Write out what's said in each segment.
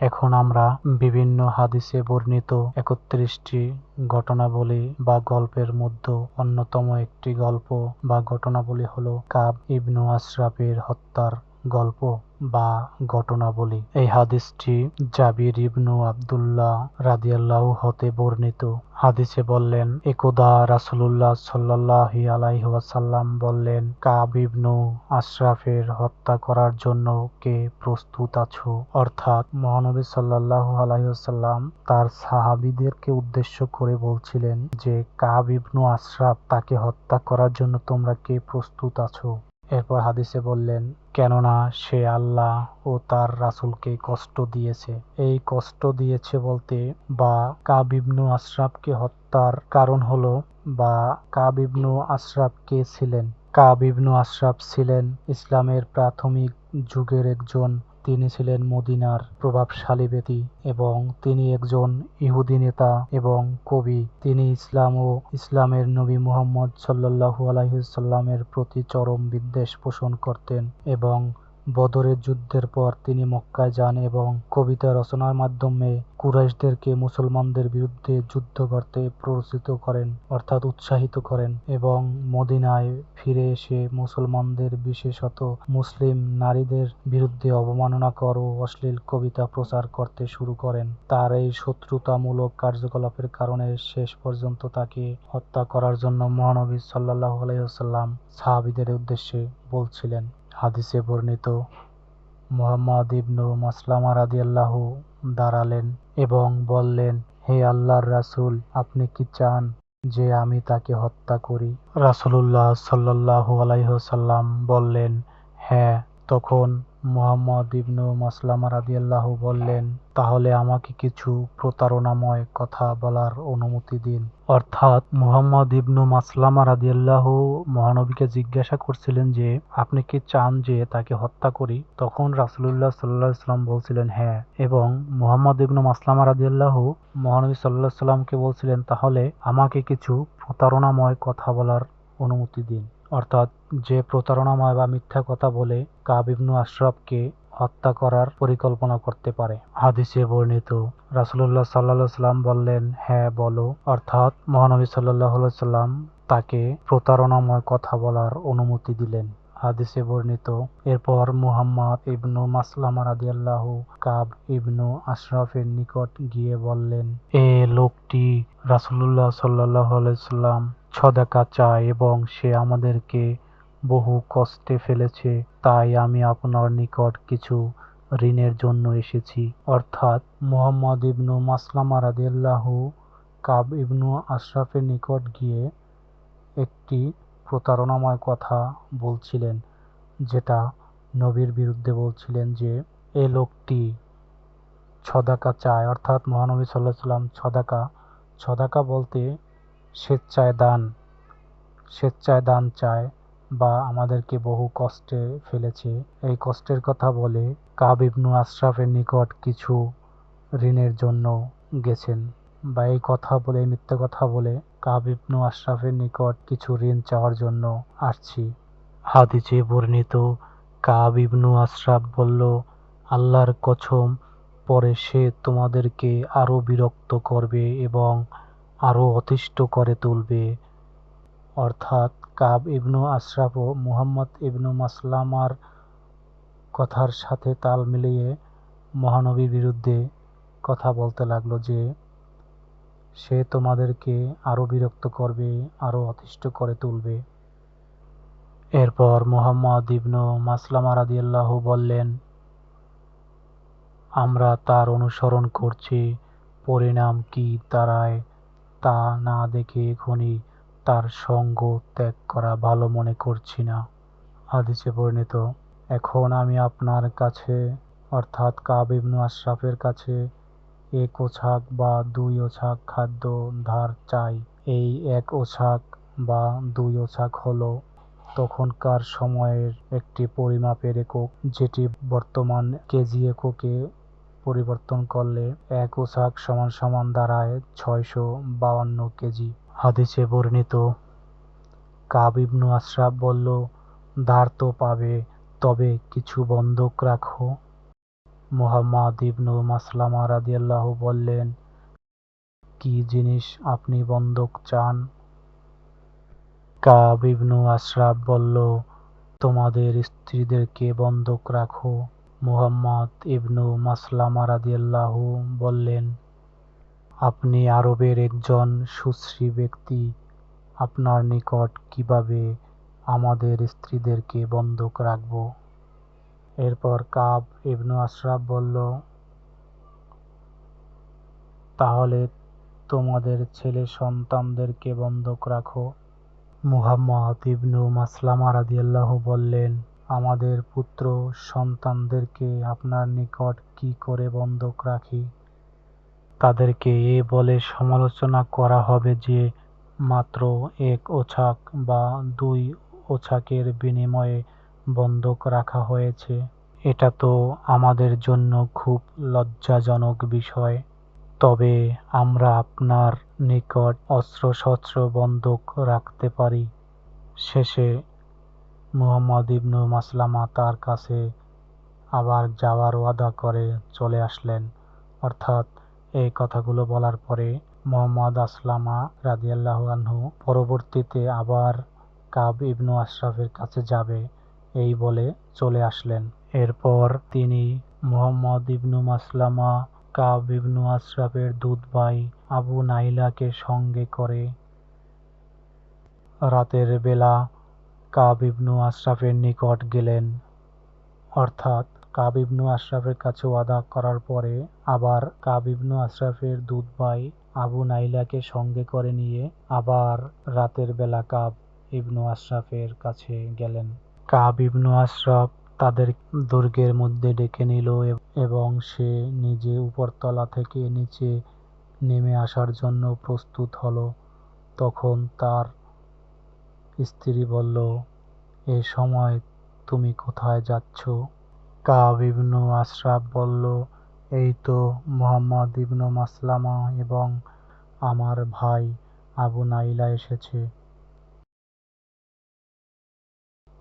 এখন আমরা বিভিন্ন হাদিসে বর্ণিত একত্রিশটি ঘটনাবলী বা গল্পের মধ্যে অন্যতম একটি গল্প বা ঘটনাবলী হল কাব ইবনু আশরাফের হত্যার গল্প। বা ঘটনাবলী। এই হাদিসটি জাবির ইবনু আবদুল্লাহ রাদিয়াল্লাহু হতে বর্ণিত। হাদিসে বললেন, একদা রাসূলুল্লাহ সাল্লাল্লাহু আলাইহি ওয়াসাল্লাম বললেন, কাব ইবনু আশরাফের হত্যা করার জন্য কে প্রস্তুত আছো? অর্থাৎ মহানবী সাল্লাল্লাহু আলাইহি ওয়াসাল্লাম তার সাহাবীদেরকে উদ্দেশ্য করে বলছিলেন যে, কাব ইবনু আশরাফ তাকে হত্যা করার জন্য তোমরা কে প্রস্তুত আছো? এরপর হাদিসে বললেন কেননা সে আল্লাহ ও তার রাসুলকে কষ্ট দিয়েছে। এই কষ্ট দিয়েছে বলতে বা কাবিবনু আশরাফকে হত্যার কারণ হল বা কাবিবনু আশরাফ কে ছিলেন? কাবিবনু আশরাফ ছিলেন ইসলামের প্রাথমিক যুগের একজন তিনি ছিলেন মদিনার প্রভাবশালী ব্যক্তি এবং তিনি একজন ইহুদি নেতা এবং কবি। তিনি ইসলাম ও ইসলামের নবী মুহাম্মদ সাল্লাল্লাহু আলাইহিসাল্লামের প্রতি চরম বিদ্বেষ পোষণ করতেন এবং বদরের যুদ্ধের পর তিনি মক্কায় যান এবং কবিতা রচনার মাধ্যমে কুরাইশদেরকে মুসলমানদের বিরুদ্ধে যুদ্ধ করতে প্ররোচিত করেন, অর্থাৎ উৎসাহিত করেন এবং মদিনায় ফিরে এসে মুসলমানদের, বিশেষত মুসলিম নারীদের বিরুদ্ধে অবমাননাকর ও অশ্লীল কবিতা প্রচার করতে শুরু করেন। তার এই শত্রুতামূলক কার্যকলাপের কারণে শেষ পর্যন্ত তাকে হত্যা করার জন্য মহানবী সাল্লাল্লাহু আলাইহি ওয়াসাল্লাম সাহাবীদের উদ্দেশ্যে বলছিলেন। হাদিসে বর্ণিত, মোহাম্মদ ইবনু মাসলামা রাদিয়াল্লাহু দাঁড়ালেন এবং বললেন, হে আল্লাহর রাসুল, আপনি কি চান যে আমি তাকে হত্যা করি? রাসূলুল্লাহ সাল্লাহ আলাইহসাল্লাম বললেন হ্যাঁ। তখন মুহাম্মদ ইবনু মাসলামা রাদিয়াল্লাহু বললেন, তাহলে আমাকে কিছু প্রতারণাময় কথা বলার অনুমতি দিন। অর্থাৎ মুহাম্মদ ইবনু মাসলামা রাদিয়াল্লাহু মহানবীকে জিজ্ঞাসা করছিলেন যে, আপনি কি চান যে তাকে হত্যা করি? তখন রাসূলুল্লাহ আলাইহি সাল্লাম বলছিলেন হ্যাঁ। এবং মুহাম্মদ ইবনু মাসলামা রাদিয়াল্লাহু মহানবী আলাইহি সাল্লামকে বলছিলেন, তাহলে আমাকে কিছু প্রতারণাময় কথা বলার অনুমতি দিন। অর্থাৎ যে প্রতারণাময় বা মিথ্যা কথা বলে কাব ইবনু আশরাফকে হত্যা করার পরিকল্পনা করতে পারে। হাদিসে বর্ণিত, রাসূলুল্লাহ সাল্লাল্লাহু সাল্লাম বললেন হ্যাঁ বলো। অর্থাৎ মহানবী আলাইহি সাল্লাম তাকে প্রতারণাময় কথা বলার অনুমতি দিলেন। হাদিসে বর্ণিত, এরপর মুহাম্মদ ইবনু মাসলামা রাদিয়াল্লাহু কাব ইবনু আশরাফের নিকট গিয়ে বললেন, এ লোকটি রাসুল্লাহ আলাইহি সাল্লাম সদাকা চায় এবং সে আমাদেরকে বহু কষ্টে ফেলেছে, তাই আমি আপনার নিকট কিছু ঋণের জন্য এসেছি। অর্থাৎ মুহাম্মদ ইবনু মাসলামা রাদিয়াল্লাহু কাব ইবনু আশরাফের নিকট গিয়ে একটি প্রতারণাময় কথা বলছিলেন, যেটা নবীর বিরুদ্ধে বলছিলেন যে, এ লোকটি ছদাকা চায়। অর্থাৎ মহানবী সাল্লাহ সাল্লাম ছদাকা ছদাকা বলতে স্বেচ্ছায় দান স্বেচ্ছায় দান চায় বা আমাদেরকে বহু কষ্টে ফেলেছে। এই কষ্টের কথা বলে কাব ইবনু আশরাফের নিকট কিছু ঋণের জন্য গেছেন বা এই কথা বলে মিথ্যা কথা বলে কাব ইবনু আশরাফের নিকট কিছু ঋণ চাওয়ার জন্য আসছি। হাদিসে বর্ণিত, কাব ইবনু আশরাফ বলল, আল্লাহর কছম পরে সে তোমাদেরকে আরও বিরক্ত করবে এবং আরও অতিষ্ঠ করে তুলবে। অর্থাৎ কাব ইবনু আশরাফ ও মুহাম্মদ ইবনু মাসলামার কথার সাথে তাল মিলিয়ে মহানবীর বিরুদ্ধে কথা বলতে লাগল যে, সে তোমাদেরকে আরও বিরক্ত করবে, আরও অতিষ্ঠ করে তুলবে। এরপর মুহাম্মদ ইবনু মাসলামা রাদিয়াল্লাহু বললেন, আমরা তার অনুসরণ করছি, পরিণাম কি দাঁড়ায় তা না দেখে এখনই তার সঙ্গ ত্যাগ করা ভালো মনে করছি না। হাদিসে পরিণত এখন আমি আপনার কাছে, অর্থাৎ কাব ইবনু আশরাফের কাছে, এক ওছাক বা দুই ওছাক খাদ্য ধার চাই। এই এক ওছাক বা দুই ওছাক হলো তখনকার সময়ের একটি পরিমাপের একক, যেটি বর্তমান কেজি এককে পরিবর্তন করলে এক ওছাক সমান সমান দাঁড়ায় ছয়শো বাউান্ন কেজি। হাদিসে বর্ণিত, কাব ইবনু আশরাফ বলল ধার তো পাবে, তবে কিছু বন্ধক রাখো। মুহাম্মদ ইবনু মাসলামা রাদিয়াল্লাহু বললেন, কি জিনিস আপনি বন্ধক চান? কাব ইবনু আশরাফ বলল, তোমাদের স্ত্রীদেরকে বন্ধক রাখো। মুহাম্মদ ইবনু মাসলামা রাদিয়াল্লাহু বললেন, আপনি আরবের একজন সুশ্রী ব্যক্তি, আপনার নিকট কীভাবে আমাদের স্ত্রীদেরকে বন্ধক রাখব? এরপর কাব ইবনু আশরাফ বলল, তাহলে তোমাদের ছেলে সন্তানদেরকে বন্ধক রাখো? মুহাম্মদ ইবনু মাসলামা রাদিয়াল্লাহু বললেন আমাদের পুত্র সন্তানদেরকে আপনার নিকট কি করে বন্ধক রাখি? তাদেরকে এ বলে সমালোচনা করা হবে যে, মাত্র এক ওছাক বা দুই ওছাকের বিনিময়ে বন্ধক রাখা হয়েছে। এটা তো আমাদের জন্য খুব লজ্জাজনক বিষয়। তবে আমরা আপনার নিকট অস্ত্রশস্ত্র বন্ধক রাখতে পারি। শেষে মুহাম্মদ ইবনু মাসলামা তার কাছে আবার যাওয়ার ওয়াদা করে চলে আসলেন। অর্থাৎ এই কথাগুলো বলার পরে মোহাম্মদ আসলামা রাদিয়াল্লাহু আনহু পরবর্তীতে আবার কাব ইবনু আশরাফের কাছে যাবে এই বলে চলে আসলেন। এরপর তিনি মুহাম্মদ ইবনু মাসলামা, কাব ইবনু আশরাফের দুধ ভাই আবু নাইলাকে সঙ্গে করে রাতের বেলা কাব ইবনু আশরাফের নিকট গেলেন। অর্থাৎ কাব ইবনু আশরাফের কাছে ওয়াদা করার পরে আবার কাব ইবনু আশরাফের দুধ ভাই আবু নাইলাকে সঙ্গে করে নিয়ে আবার রাতের বেলা কাব ইবনু আশরাফের কাছে গেলেন। কাব ইবনু আশরাফ তাদের দুর্গের মধ্যে ডেকে নিল এবং সে নিজে উপরতলা থেকে নিচে নেমে আসার জন্য প্রস্তুত হলো। তখন তার স্ত্রী বলল, এ সময় তুমি কোথায় যাচ্ছ? কাব ইবনু আশরাফ বলল, এই তো মোহাম্মদ ইবনু মাসলামা এবং আমার ভাই আবু নাইলা এসেছে।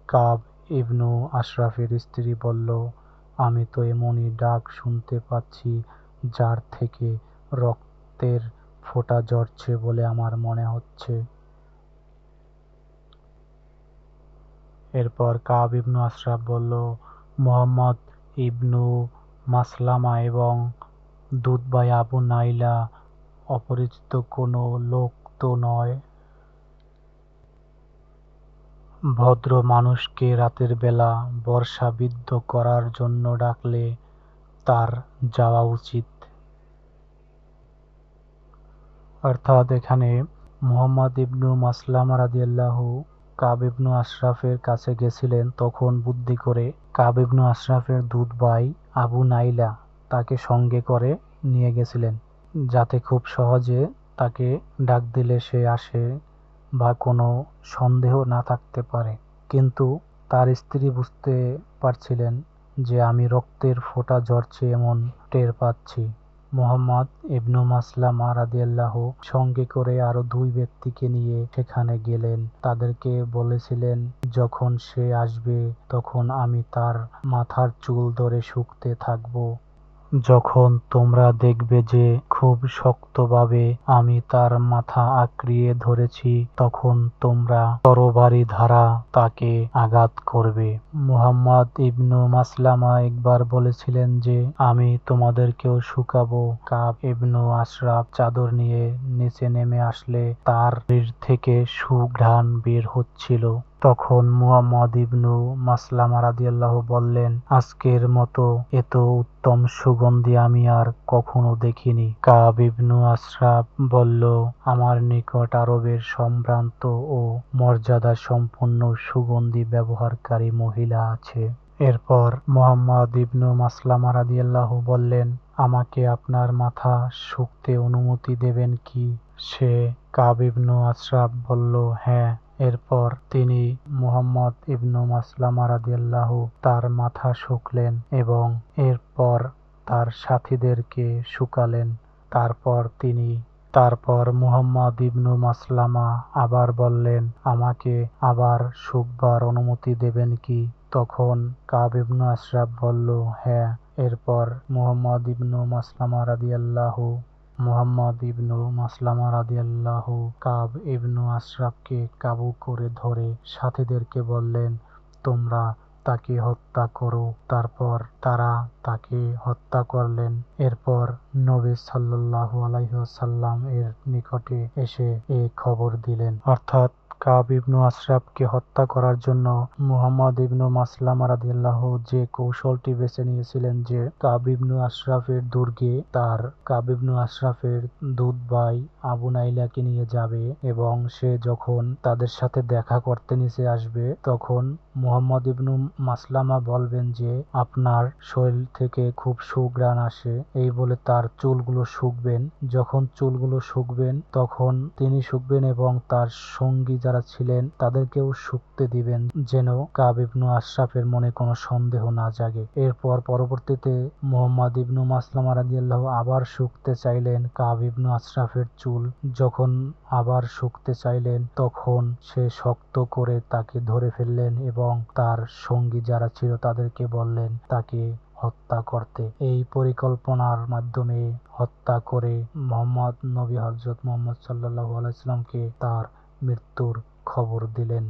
কাব ইবনু আশরাফের স্ত্রী বলল, আমি তো এমনই ডাক শুনতে পাচ্ছি যার থেকে রক্তের ফোঁটা ঝরছে বলে আমার মনে হচ্ছে। এরপর কাব ইবনু আশরাফ বলল, মোহাম্মদ ইবনু মাসলামা এবং দুধবাই আবু নাইলা অপরিচিত কোনো লোক তো নয়। ভদ্র মানুষকে রাতের বেলা বর্ষাবিদ্ধ করার জন্য ডাকলে তার যাওয়া উচিত। অর্থাৎ এখানে মোহাম্মদ ইবনু মাসলাম রাদিয়াল্লাহু কাব ইবনু আশরাফের কাছে গেছিলেন, তখন বুদ্ধি করে কাব ইবনু আশরাফের দুধ ভাই আবু নাইলা তাকে সঙ্গে করে নিয়ে গেছিলেন, যাতে খুব সহজে তাকে ডাক দিলে সে আসে বা কোনো সন্দেহ না থাকতে পারে। কিন্তু তার স্ত্রী বুঝতে পারছিলেন যে আমি রক্তের ফোঁটা ঝরছে এমন টের পাচ্ছি। মোহাম্মদ ইবনু মাসলামা রাদিয়াল্লাহু সঙ্গে করে আরও দুই ব্যক্তিকে নিয়ে সেখানে গেলেন। তাদেরকে বলেছিলেন, যখন সে আসবে, তখন আমি তার মাথার চুল ধরে শুকতে থাকব। যখন তোমরা দেখবে যে খুব শক্তভাবে আমি তার মাথা আঁকড়িয়ে ধরেছি, তখন তোমরা তরবারি ধারা তাকে আঘাত করবে। মুহাম্মদ ইবনু মাসলামা একবার বলেছিলেন যে, আমি তোমাদেরকেও শুকাবো। কাব ইবনু আশরাফ চাদর নিয়ে নিচে নেমে আসলে তার থেকে সুঘ্রাণ বের হচ্ছিল। তখন মুহাম্মদ ইবনু মাসলামা রাদিয়াল্লাহু বললেন, আজকের মতো এত উত্তম সুগন্ধি আমি আর কখনো দেখিনি। কাব ইবনু আশরাফ বলল, আমার নিকট আরবের সম্ভ্রান্ত ও মর্যাদা সম্পন্ন সুগন্ধি ব্যবহারকারী মহিলা আছে। এরপর মোহাম্মদ ইবনু মাসলামা রাদিয়াল্লাহু বললেন, আমাকে আপনার মাথা শুকতে অনুমতি দেবেন কি? সে কাব ইবনু আশরাফ বলল হ্যাঁ। এরপর তিনি মুহাম্মদ ইবনু মাসলামা রাদিয়াল্লাহু তার মাথা শুকলেন এবং এরপর তার সাথীদেরকে শুকালেন। তারপর তিনি, তারপর মুহাম্মদ ইবনু মাসলামা আবার বললেন, আমাকে আবার শুকবার অনুমতি দেবেন কি? তখন কাব ইবনু আশরাফ বলল হ্যাঁ। এরপর মুহাম্মদ ইবনু মাসলামা রাদিয়াল্লাহু মুহাম্মদ ইবনু মাসলামা রাদিয়াল্লাহু কাব ইবনু আশরাফকে কাবু করে ধরে সাথীদেরকে বললেন, তোমরা তাকে হত্যা করো। তারপর তারা তাকে হত্যা করলেন। এরপর নবী সাল্লাল্লাহু আলাইহি ওয়াসাল্লাম এর নিকটে এসে এ খবর দিলেন। অর্থাৎ কাব ইবনু আশরাফকে হত্যা করার জন্য মুহাম্মদ ইবনু মাসলাম রাদিয়াল্লাহু যে কৌশলটি বেছে নিয়েছিলেন যে কাব ইবনু আশরাফের দুর্গে তার কাব ইবনু আশরাফের দুধ ভাই আবু নাইলাকে নিয়ে যাবে এবং সে যখন তাদের সাথে দেখা করতে নিচে আসবে, তখন মুহাম্মদ ইবনু মাসলামা বলবেন যে, আপনার শরীর থেকে খুব সুগ্রাণ আসে। এই বলে তার চুলগুলো শুকবেন। যখন চুলগুলো শুকবেন, তখন তিনি শুকবেন এবং তার সঙ্গী যারা ছিলেন তাদেরকেও শুকতে দিবেন যেন কাব ইবনু আশরাফের মনে কোনো সন্দেহ না জাগে। এরপর পরবর্তীতে মুহাম্মদ ইবনু মাসলামা রাদিয়াল্লাহু আবার শুকতে চাইলেন কাব ইবনু আশরাফের চুল। যখন আবার শুকতে চাইলেন, তখন সে শক্ত করে তাকে ধরে ফেললেন এবং তার সঙ্গী যারা ছিল তাদেরকে বললেন, তাকে হত্যা করতে। এই পরিকল্পনার মাধ্যমে হত্যা করে মোহাম্মদ নবী হজরত মোহাম্মদ সাল্লাল্লাহু আলাইহি সাল্লামকে তার মৃত্যুর খবর দিলেন।